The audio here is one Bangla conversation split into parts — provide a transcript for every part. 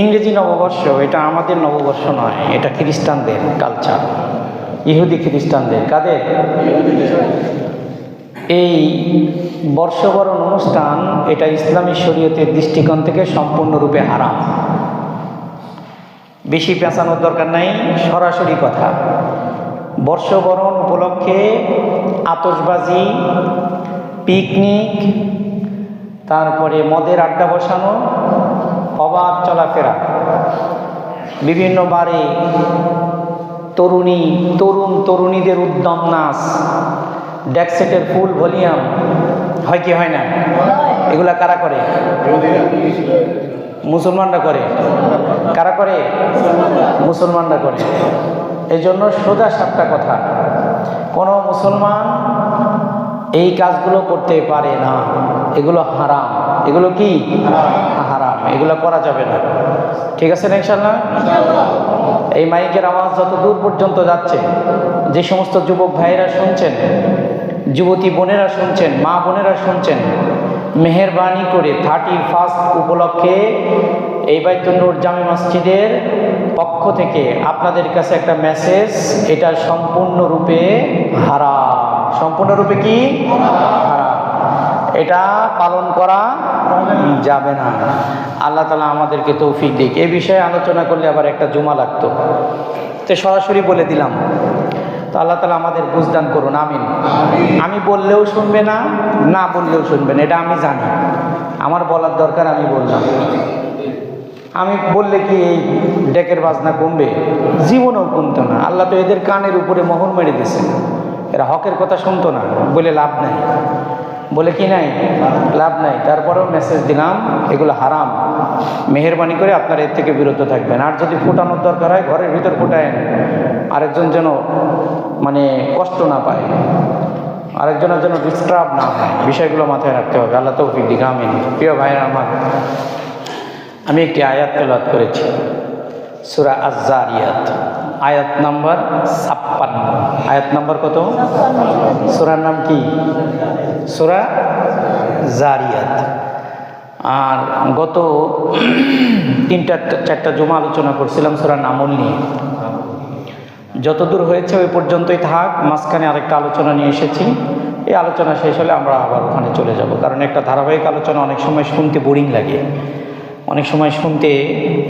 ইংরেজি নববর্ষ, এটা আমাদের নববর্ষ নয়, এটা খ্রিস্টানদের কালচার ইহুদি খ্রিস্টানদের, কাদের? এই বর্ষবরণ অনুষ্ঠান এটা ইসলামী শরীয়তের দৃষ্টিকোণ থেকে সম্পূর্ণরূপে হারাম। বেশি পেঁচানোর দরকার নাই, সরাসরি কথা। বর্ষবরণ উপলক্ষে আতসবাজি পিকনিক, তারপরে মদের আড্ডা বসানো অবাধ চলাফেরা। বিভিন্ন বারে তরুণী, তরুণ তরুণীদের উদ্যম নাচ ডেকসেটের ফুল ভলিউম হয় কি হয় না? এগুলা কারা করে? মুসলমানরা করে। কারা করে? মুসলমানরা করে। এই জন্য সোজা সাতটা কথা। কোনো মুসলমান এই কাজগুলো করতে পারে না। এগুলো হারাম। এগুলো কি? হারাম। এগুলো করা যাবে না। ঠিক আছে না ইনশাল্লাহ এই মাইকের আওয়াজ যত দূর পর্যন্ত যাচ্ছে, যে সমস্ত যুবক ভাইয়েরা শুনছেন, যুবতী বোনেরা শুনছেন, মা বোনেরা শুনছেন, মেহরবানি করে থার্টি ফার্স্ট উপলক্ষে এই বাইতুন্নুর জামি মসজিদের পক্ষ থেকে আপনাদের কাছে একটা মেসেজ, এটা সম্পূর্ণরূপে হারাম। সম্পূর্ণরূপে কি? হারাম। এটা পালন করা যাবে না। আল্লাহ তালা আমাদেরকে তৌফিক দিক। এ বিষয়ে আলোচনা করলে আবার একটা জুমা লাগতো। তো সরাসরি বলে দিলাম। তো আল্লাহ তালা আমাদের বুঝদান করুন আমিন। আমি বললেও শুনবে না না বললেও শুনবে না এটা আমি জানি। আমার বলার দরকার আমি বললাম। আমি বললে কি এই ডেকের বাজনা কমবে? জীবনেও কমতো না। আল্লাহ তো এদের কানের উপরে মোহর মেরে দিছে এরা হকের কথা শুনতো না বলে লাভ নাই। বলে কি নাই? লাভ নাই। তারপরেও মেসেজ দিলাম, এগুলো হারাম। মেহরবানি করে আপনারা এর থেকে বিরত থাকবেন। আর যদি ফোটানোর দরকার হয়, ঘরের ভিতর ফোটায়েন। আরেকজন যেন মানে কষ্ট না পায়। আরেকজনের যেন ডিস্টার্ব না হয়। বিষয়গুলো মাথায় রাখতে হবে। আল্লাহ তৌফিক দিক প্রিয় ভাইয়ের আমার, আমি একটি আয়াত তেলাত করেছি। সুরা আজারিয়াত আয়াত নাম্বার ছাপ্পান্ন। আয়াত নাম্বার কত? সুরার নাম কি? সুরা জারিয়াত। আর গত তিনটা চারটা জমা আলোচনা করছিলাম সুরা নামল নিয়ে। যতদূর হয়েছে ওই পর্যন্তই থাক, মাঝখানে আরেকটা আলোচনা নিয়ে এসেছি। এই আলোচনা শেষ হলে আমরা আবার ওখানে চলে যাব, কারণ একটা ধারাবাহিক আলোচনা অনেক সময় শুনতে বোরিং লাগে। অনেক সময় শুনতে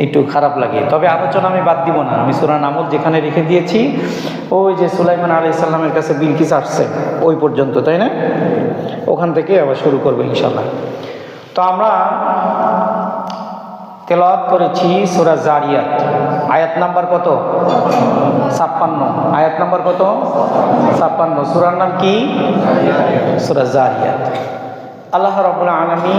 একটু খারাপ লাগে। তবে আলোচনা আমি বাদ দিব না। আমি সুরান আমল যেখানে রেখে দিয়েছি, ওই যে সুলাইমান আলাইসাল্লামের কাছে বিলকিস আসছে, ওই পর্যন্ত, তাই না? ওখান থেকে আবার শুরু করব ইনশাল্লাহ তো আমরা তেলাওয়াত করেছি সুরা জারিয়াত। আয়াত নাম্বার কত? ছাপ্পান্ন। আয়াত নাম্বার কত? ছাপ্পান্ন। সুরার নাম কি? সুরা জারিয়াত। আল্লাহ রবুল্লা আলমী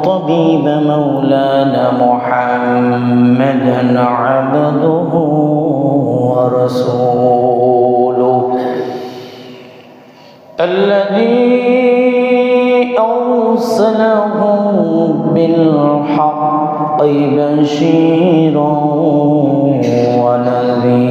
وطبيب مولانا محمدا عبده ورسوله. الذي أرسله بالحق بشيرا ونذيرا.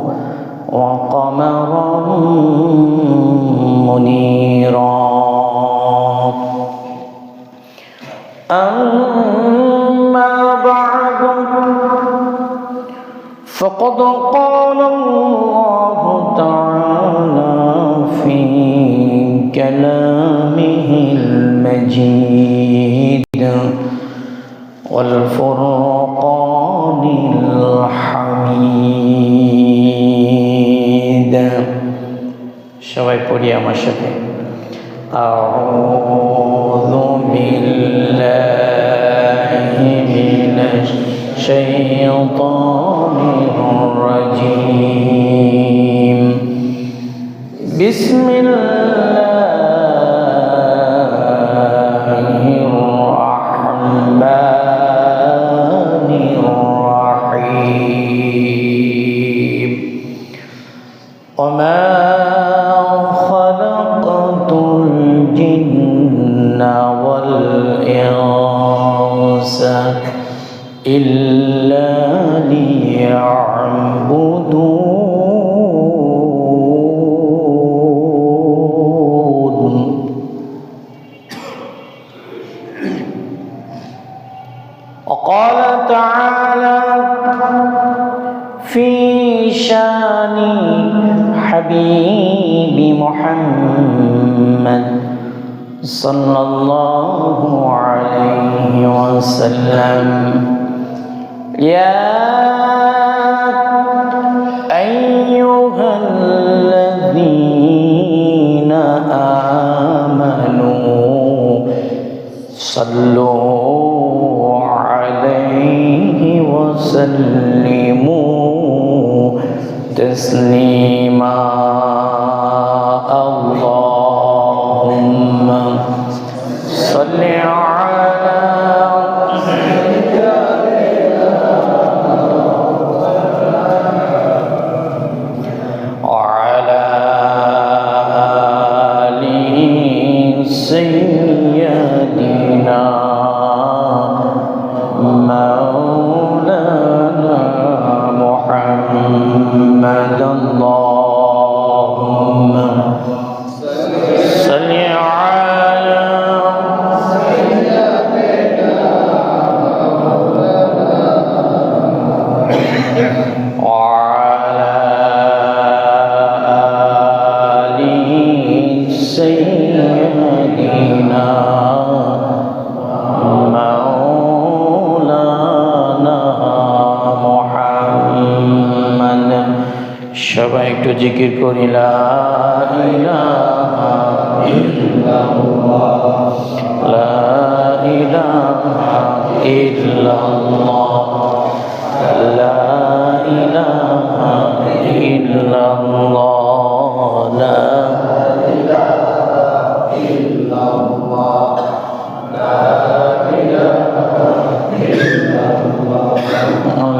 كلامه المجيد والفرقان الحميد সবাই পড়ি আমার সাথে أعوذ بالله وما حبيب محمد صلى الله عليه وسلم. يا أيها الذين آمنوا صلوا عليه وسلموا تسليما ذكر لا إله إلا الله لا إله إلا الله لا إله إلا الله. لا إله إلا الله. لا إله إلا الله.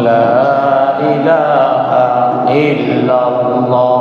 لا إله إلا الله.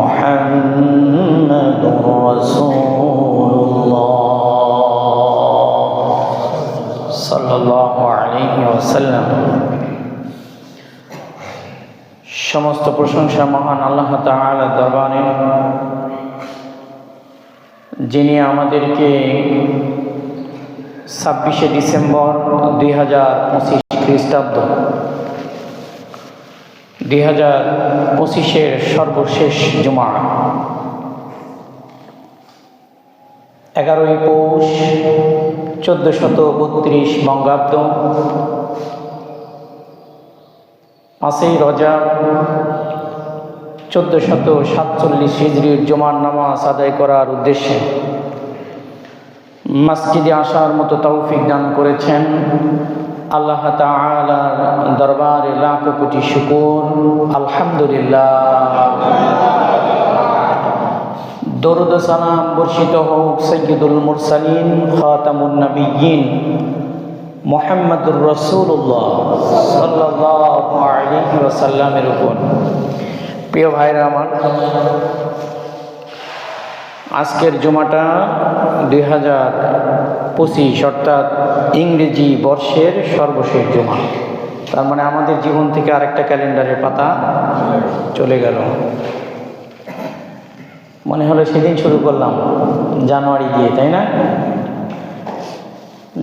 محمد رسول الله صلى الله عليه وسلم সমস্ত প্রশংসা মহান আল্লাহ তাআলা দরবারে যিনি আমাদেরকে ছাব্বিশে ডিসেম্বর দুই হাজার পঁচিশ খ্রিস্টাব্দ দুই হাজার পঁচিশের সর্বশেষ জুমা এগারোই পৌষ চোদ্দ শত বত্রিশ বঙ্গাব্দ পাঁচই রজা চোদ্দ শত সাতচল্লিশ হিজড়ির জমার নামাজ আদায় করার উদ্দেশ্যে মসজিদে আসার মতো তৌফিক দান করেছেন আল্লাহ তাআলার দরবারে লাখো কোটি শুকুর, আলহামদুলিল্লাহ। দরুদ সালাম বর্ষিত হোক সৈয়দুল মুরসালিন, খাতামুন নবিয়িন মোহাম্মদুর রসুল্লাহ সাল্লাল্লাহু আলাইহি ওয়াসাল্লামের উপর। প্রিয় ভাইরা আমার আজকের জমাটা দুই হাজার পঁচিশ, অর্থাৎ ইংরেজি বর্ষের সর্বশেষ জমা। তার মানে আমাদের জীবন থেকে আরেকটা ক্যালেন্ডারের পাতা চলে গেল। মনে হলো সেদিন শুরু করলাম, জানুয়ারি দিয়ে, তাই না?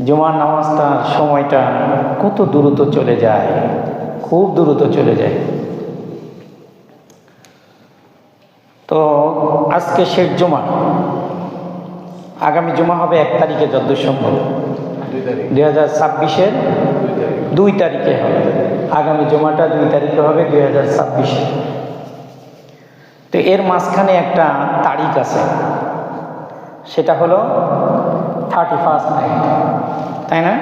জুমার নামাজটার সময়টা কত দ্রুত চলে যায়, খুব দ্রুত চলে যায়। তো আজকে শেষ জুমা। আগামী জুমা হবে এক তারিখে, যদ্দূর সম্ভব। দুই হাজার ছাব্বিশের দুই তারিখে হবে। আগামী জুমাটা দুই তারিখে হবে, দুই হাজার ছাব্বিশে। তো এর মাঝখানে একটা তারিখ আছে। সেটা হলো থার্টি ফার্স্ট নাইট তাই না?